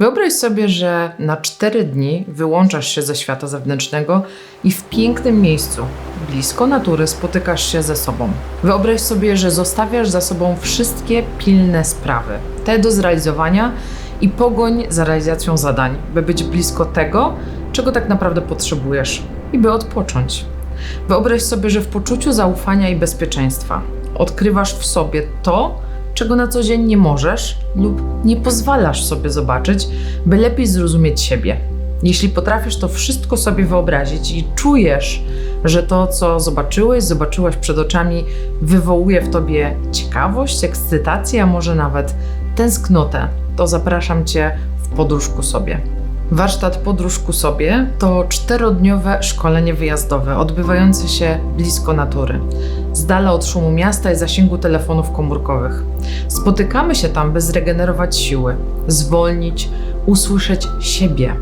Wyobraź sobie, że na 4 dni wyłączasz się ze świata zewnętrznego i w pięknym miejscu, blisko natury, spotykasz się ze sobą. Wyobraź sobie, że zostawiasz za sobą wszystkie pilne sprawy, te do zrealizowania i pogoń za realizacją zadań, by być blisko tego, czego tak naprawdę potrzebujesz i by odpocząć. Wyobraź sobie, że w poczuciu zaufania i bezpieczeństwa odkrywasz w sobie to, czego na co dzień nie możesz lub nie pozwalasz sobie zobaczyć, by lepiej zrozumieć siebie. Jeśli potrafisz to wszystko sobie wyobrazić i czujesz, że to, co zobaczyłeś, zobaczyłaś przed oczami, wywołuje w tobie ciekawość, ekscytację, a może nawet tęsknotę, to zapraszam cię w podróż ku sobie. Warsztat Podróż ku sobie to czterodniowe szkolenie wyjazdowe odbywające się blisko natury, z dala od szumu miasta i zasięgu telefonów komórkowych. Spotykamy się tam, by zregenerować siły, zwolnić, usłyszeć siebie.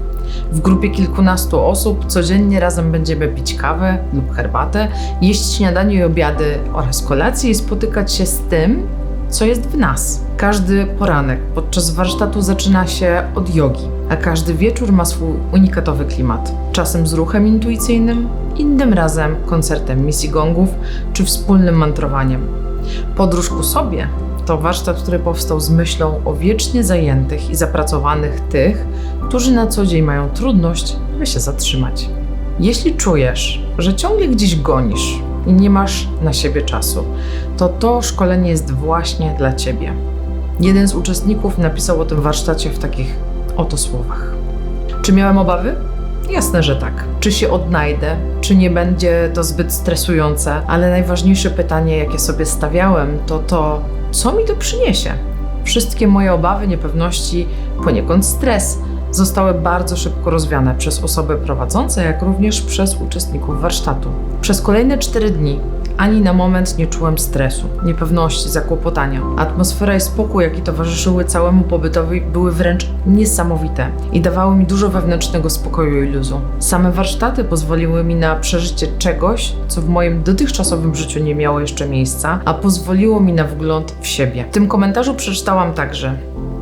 W grupie kilkunastu osób codziennie razem będziemy pić kawę lub herbatę, jeść śniadanie i obiady oraz kolację i spotykać się z tym, co jest w nas. Każdy poranek podczas warsztatu zaczyna się od jogi, a każdy wieczór ma swój unikatowy klimat. Czasem z ruchem intuicyjnym, innym razem koncertem misji gongów czy wspólnym mantrowaniem. Podróż ku sobie to warsztat, który powstał z myślą o wiecznie zajętych i zapracowanych tych, którzy na co dzień mają trudność, by się zatrzymać. Jeśli czujesz, że ciągle gdzieś gonisz i nie masz na siebie czasu, to to szkolenie jest właśnie dla Ciebie. Jeden z uczestników napisał o tym warsztacie w takich oto słowach. Czy miałem obawy? Jasne, że tak. Czy się odnajdę? Czy nie będzie to zbyt stresujące? Ale najważniejsze pytanie, jakie sobie stawiałem, to to, co mi to przyniesie? Wszystkie moje obawy, niepewności, poniekąd stres zostały bardzo szybko rozwiane przez osoby prowadzące, jak również przez uczestników warsztatu. Przez kolejne cztery dni ani na moment nie czułem stresu, niepewności, zakłopotania. Atmosfera i spokój, jaki towarzyszyły całemu pobytowi, były wręcz niesamowite i dawały mi dużo wewnętrznego spokoju i luzu. Same warsztaty pozwoliły mi na przeżycie czegoś, co w moim dotychczasowym życiu nie miało jeszcze miejsca, a pozwoliło mi na wgląd w siebie. W tym komentarzu przeczytałam także: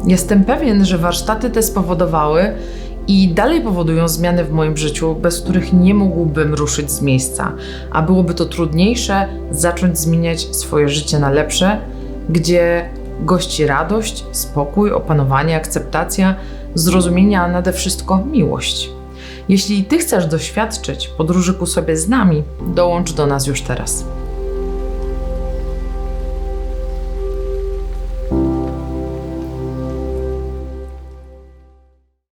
Jestem pewien, że warsztaty te spowodowały i dalej powodują zmiany w moim życiu, bez których nie mógłbym ruszyć z miejsca, a byłoby to trudniejsze zacząć zmieniać swoje życie na lepsze, gdzie gości radość, spokój, opanowanie, akceptacja, zrozumienie, a nade wszystko miłość. Jeśli Ty chcesz doświadczyć podróży ku sobie z nami, dołącz do nas już teraz.